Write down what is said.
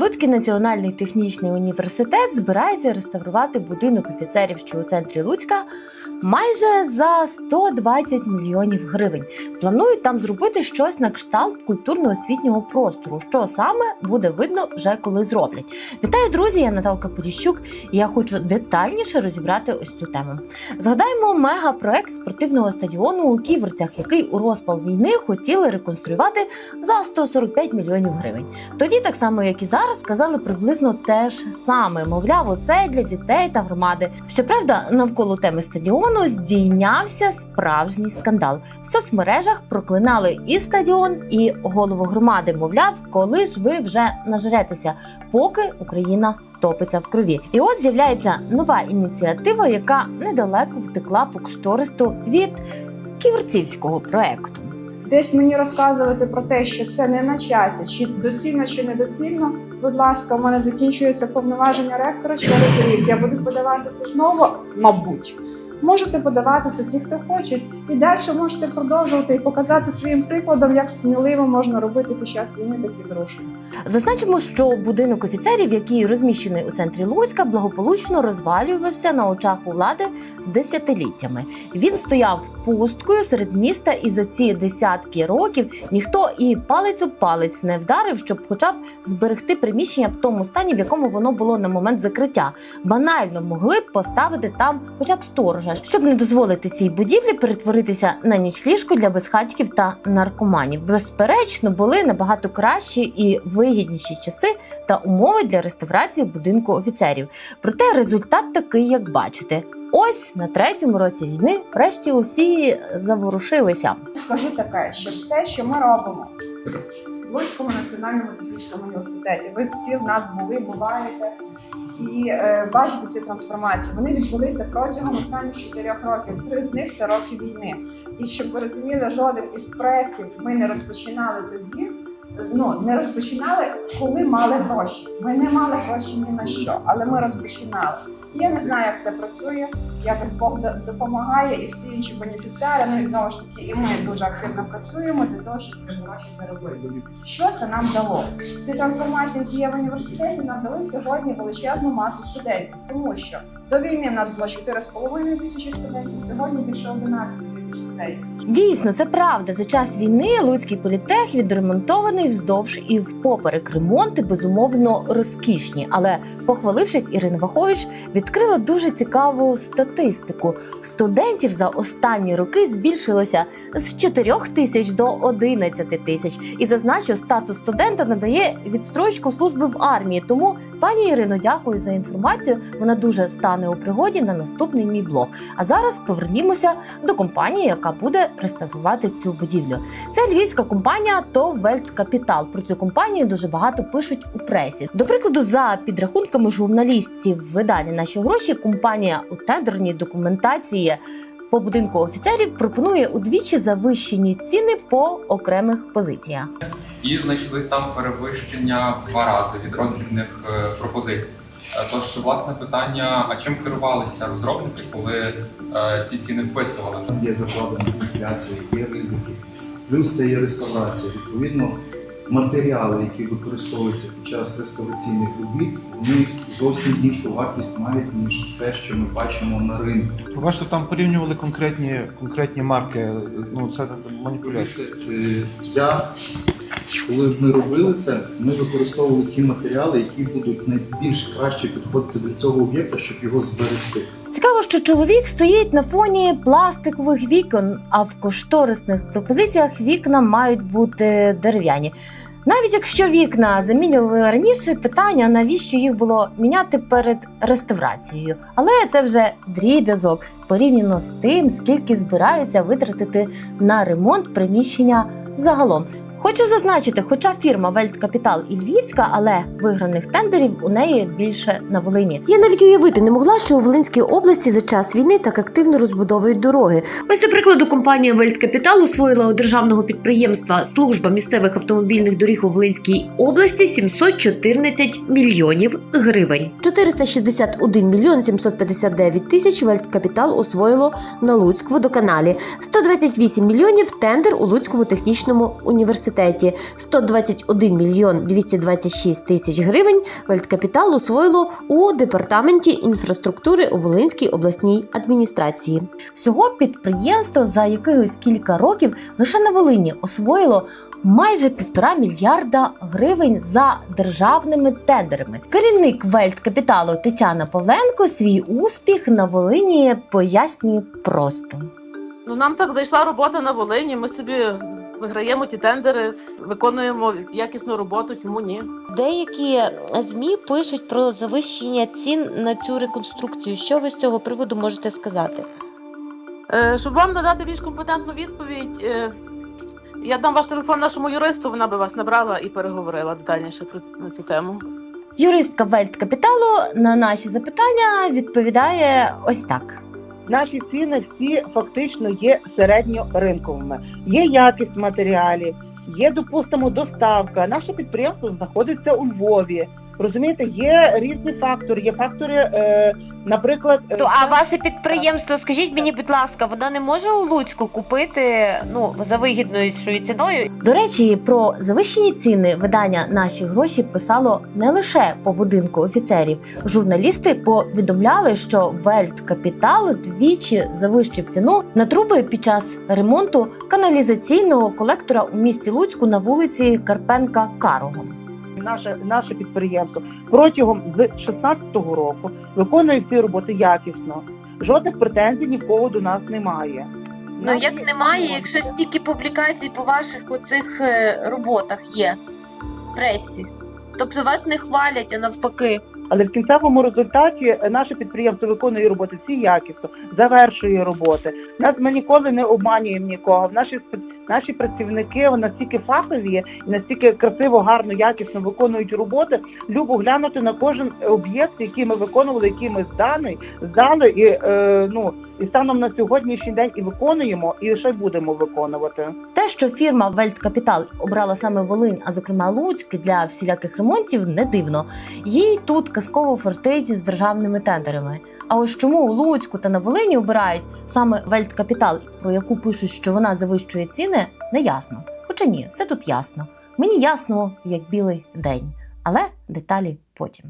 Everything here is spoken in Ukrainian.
Луцький національний технічний університет збирається реставрувати будинок офіцерів, що у центрі Луцька, майже за 120 мільйонів гривень. Планують там зробити щось на кшталт культурно-освітнього простору. Що саме буде видно вже коли зроблять. Вітаю, друзі! Я Наталка Поліщук, і я хочу детальніше розібрати ось цю тему. Згадаємо мегапроект спортивного стадіону у Ківерцях, який у розпал війни хотіли реконструювати за 145 мільйонів гривень. Тоді, так само як і зараз, сказали приблизно те ж саме. Мовляв, усе для дітей та громади. Щоправда, навколо теми стадіону здійнявся справжній скандал. В соцмережах проклинали і стадіон, і голову громади. Мовляв, коли ж ви вже нажретеся, поки Україна топиться в крові. І от з'являється нова ініціатива, яка недалеко втекла по коштористу від ківерцівського проекту. десь мені розказувати про те, що це не на часі, чи доцільно, чи недоцільно. Будь ласка, у мене закінчується повноваження ректора через рік. Я буду подаватися знову, мабуть. Можете подаватися ті, хто хочуть, і далі можете продовжувати і показати своїм прикладом, як сміливо можна робити під час війни такі зрушення. Зазначимо, що будинок офіцерів, який розміщений у центрі Луцька, благополучно розвалювався на очах у влади десятиліттями. Він стояв пусткою серед міста, і за ці десятки років ніхто і палець об палець не вдарив, щоб хоча б зберегти приміщення в тому стані, в якому воно було на момент закриття. Банально могли б поставити там хоча б сторожа, щоб не дозволити цій будівлі перетворитися на нічліжку для безхатьків та наркоманів. Безперечно, були набагато кращі і вигідніші часи та умови для реставрації будинку офіцерів. Проте результат такий, як бачите. Ось на третьому році війни врешті усі заворушилися. Скажу таке, що все, що ми робимо Луцькому національному технічному університеті, ви всі в нас були, буваєте і е, бачите ці трансформації. Вони відбулися протягом останніх чотирьох років. Три з них це роки війни. І щоб ви розуміли, жоден із проєктів ми не розпочинали тоді. Ну не розпочинали, коли мали гроші. Ми не мали гроші ні на що, але ми розпочинали. Я не знаю, як це працює. Якось Бог допомагає, і всі інші бенефіціари. Ну і знову ж таки, і ми дуже активно працюємо для того, щоб ці гроші заробити. Що це нам дало? Ці трансформації, які є в університеті, нам дали сьогодні величезну масу студентів, тому що до війни в нас було 4,5 тисячі студентів, сьогодні більше 11 тисяч студентів. Дійсно, це правда. За час війни Луцький політех відремонтований вздовж і впоперек. Ремонти безумовно розкішні. Але похвалившись, Ірина Вахович відкрила дуже цікаву статистику. Студентів за останні роки збільшилося з 4 тисяч до 11 тисяч. І зазначу, статус студента надає відстрочку служби в армії. Тому, пані Ірино, дякую за інформацію. Вона дуже стане у пригоді на наступний мій блог. А зараз повернімося до компанії, яка буде реставрувати цю будівлю. Це львівська компанія ТОВ Вельт Капітал. Про цю компанію дуже багато пишуть у пресі. До прикладу, за підрахунками журналістів видання наші гроші, компанія у тендерній документації. По будинку офіцерів пропонує удвічі завищені ціни по окремих позиціях. і знайшли там перевищення два рази від роздрібних е, пропозицій. Е, Тож, власне, питання: а чим керувалися розробники, коли е, ці ціни вписували? Там є закладена інфляція, є ризики. Плюс це є реставрація. Відповідно, матеріали, які використовуються під час реставраційних робіт, вони зовсім іншу вартість мають, ніж те, що ми бачимо на ринку. Ви бачите, там порівнювали конкретні, конкретні марки. Ну це маніпуляція. Е, Я, коли ми робили це, ми використовували ті матеріали, які будуть найбільш краще підходити до цього об'єкта, щоб його зберегти. Цікаво, що чоловік стоїть на фоні пластикових вікон, а в кошторисних пропозиціях вікна мають бути дерев'яні. Навіть якщо вікна замінювали раніше, питання навіщо їх було міняти перед реставрацією. Але це вже дріб'язок порівняно з тим, скільки збираються витратити на ремонт приміщення загалом. Хочу зазначити, хоча фірма Вельт Капітал і Львівська, але виграних тендерів у неї більше на Волині. Я навіть уявити не могла, що у Волинській області за час війни так активно розбудовують дороги. Ось, до прикладу, компанія Вельткапітал усвоїла у державного підприємства Служба місцевих автомобільних доріг у Волинській області 714 мільйонів гривень. 461 мільйон 759 тисяч Вельткапітал освоїло на Луцьк водоканалі. 128 мільйонів тендер у Луцькому технічному університеті. Університеті 121 мільйон 226 тисяч гривень Вельткапітал освоїло у департаменті інфраструктури у Волинській обласній адміністрації. Всього підприємство за якихось кілька років лише на Волині освоїло майже півтора мільярда гривень за державними тендерами. Керівник Вельткапіталу Тетяна Павленко свій успіх на Волині пояснює просто. Ну нам так зайшла робота на Волині. Ми собі виграємо ті тендери, виконуємо якісну роботу. Чому ні? Деякі змі пишуть про завищення цін на цю реконструкцію. Що ви з цього приводу можете сказати? Е, щоб вам надати більш компетентну відповідь, е, я дам ваш телефон нашому юристу. Вона би вас набрала і переговорила детальніше про на цю тему. Юристка Вельткапіталу на наші запитання відповідає ось так. Наші ціни всі фактично є середньоринковими. Є якість матеріалів, є, допустимо, доставка. Наше підприємство знаходиться у Львові. Розумієте, є різні фактори. Є фактори, е, наприклад, е, То, а ваше підприємство, скажіть мені, будь ласка, воно не може у Луцьку купити ну за вигідною ціною? До речі, про завищені ціни видання наші гроші писало не лише по будинку офіцерів. Журналісти повідомляли, що Вельт Капітал двічі завищив ціну на труби під час ремонту каналізаційного колектора у місті Луцьку на вулиці Карпенка Карого. Наше, наше підприємство протягом з 16-го року виконує ці роботи якісно. Жодних претензій ні в кого до нас немає. Ну як немає, якщо стільки публікацій по ваших оцих е, роботах є в пресі. Тобто вас не хвалять, а навпаки. Але в кінцевому результаті наше підприємство виконує роботи всі якісно, завершує роботи. Нас ми ніколи не обманюємо нікого. Наші наші працівники настільки фахові і настільки красиво, гарно, якісно виконують роботи. Любо глянути на кожен об'єкт, який ми виконували, який ми здали, здали і е, ну і станом на сьогоднішній день і виконуємо, і ще будемо виконувати. Те, що фірма Вельткапітал обрала саме Волинь, а зокрема Луцьк для всіляких ремонтів, не дивно. Їй тут казково фортить з державними тендерами. А ось чому у Луцьку та на Волині обирають саме Вельткапітал, про яку пишуть, що вона завищує ціни, не ясно. Хоча ні, все тут ясно. Мені ясно, як білий день, але деталі потім.